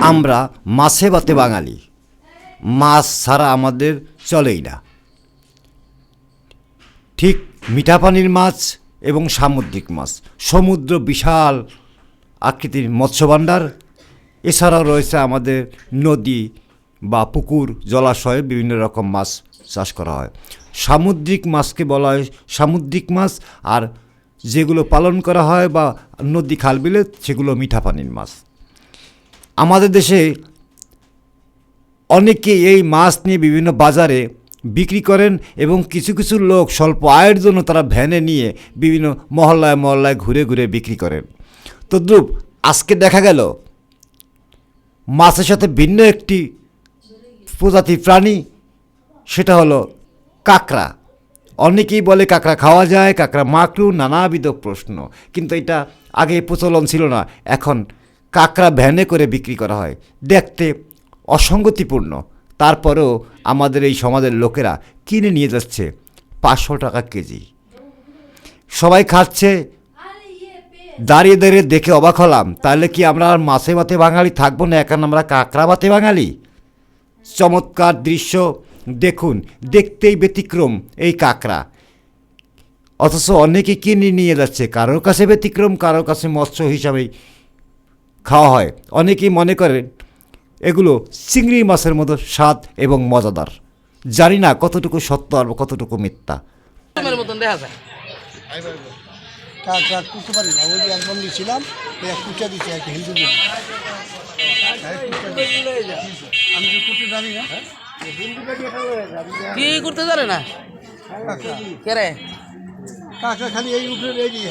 আমরা মাছে ভাতে বাঙালি। মাছ ছাড়া আমাদের চলেই না। ঠিক মিঠা পানির মাছ এবং সামুদ্রিক মাছ, সমুদ্র বিশাল আকৃতির মৎস্যভাণ্ডার এছাড়াও রয়েছে আমাদের নদী বা পুকুর, জলাশয়ে বিভিন্ন রকম মাছ চাষ করা হয়। সামুদ্রিক মাছকে বলা হয় সামুদ্রিক মাছ, আর যেগুলো পালন করা হয় বা নদী খাল বিলে, সেগুলো মিঠা পানির মাছ। আমাদের দেশে অনেকে এই মাছ নিয়ে বিভিন্ন বাজারে বিক্রি করেন এবং কিছু কিছু লোক স্বল্প আয়ের জন্য তারা ভ্যানে নিয়ে বিভিন্ন মহল্লায় মহল্লায় ঘুরে ঘুরে বিক্রি করেন। তদ্রূপ আজকে দেখা গেল মাছের সাথে ভিন্ন একটি প্রজাতির প্রাণী, সেটা হলো কাঁকড়া। অনেকেই বলে কাঁকড়া খাওয়া যায়, কাঁকড়া মাকড়ু নানাবিধ প্রশ্ন, কিন্তু এটা আগে প্রচলন ছিল না, এখন কাঁকড়া ভ্যানে করে বিক্রি করা হয়। দেখতে অসঙ্গতিপূর্ণ। তারপরেও আমাদের এই সমাজের লোকেরা কিনে নিয়ে যাচ্ছে পাঁচশো টাকা কেজি। সবাই খাচ্ছে। দাঁড়িয়ে দাঁড়িয়ে দেখে অবাক হলাম। তাহলে কি আমরা আর মাছে ভাতে বাঙালি থাকব না? এখন আমরা কাঁকড়া ভাতে বাঙালি? চমৎকার দৃশ্য। দেখুন, দেখতেই ব্যতিক্রম এই কাঁকড়া। অথচ অনেকে কিনে নিয়ে যাচ্ছে। কারোর কাছে ব্যতিক্রম, কারোর কাছে মৎস্য হিসাবেই খাওয়া হয়। অনেকেই মনে করেন এগুলো চিংড়ি মাছের মতো স্বাদ এবং মজাদার। জানি না কতটুকু সত্য আর কতটুকু মিথ্যা। মতন দেখা যায়। কাজ কাজ করতে পারি না। ওই এক কুচা দিচ্ছে একটা হিন্দু আমি তো করতে জানি না। কি করতে জানে না? কে রে? কাকা খালি এই দিয়ে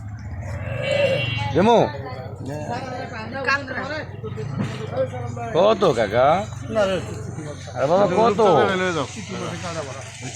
দেমো কত কাকা? আরে বাবা কত?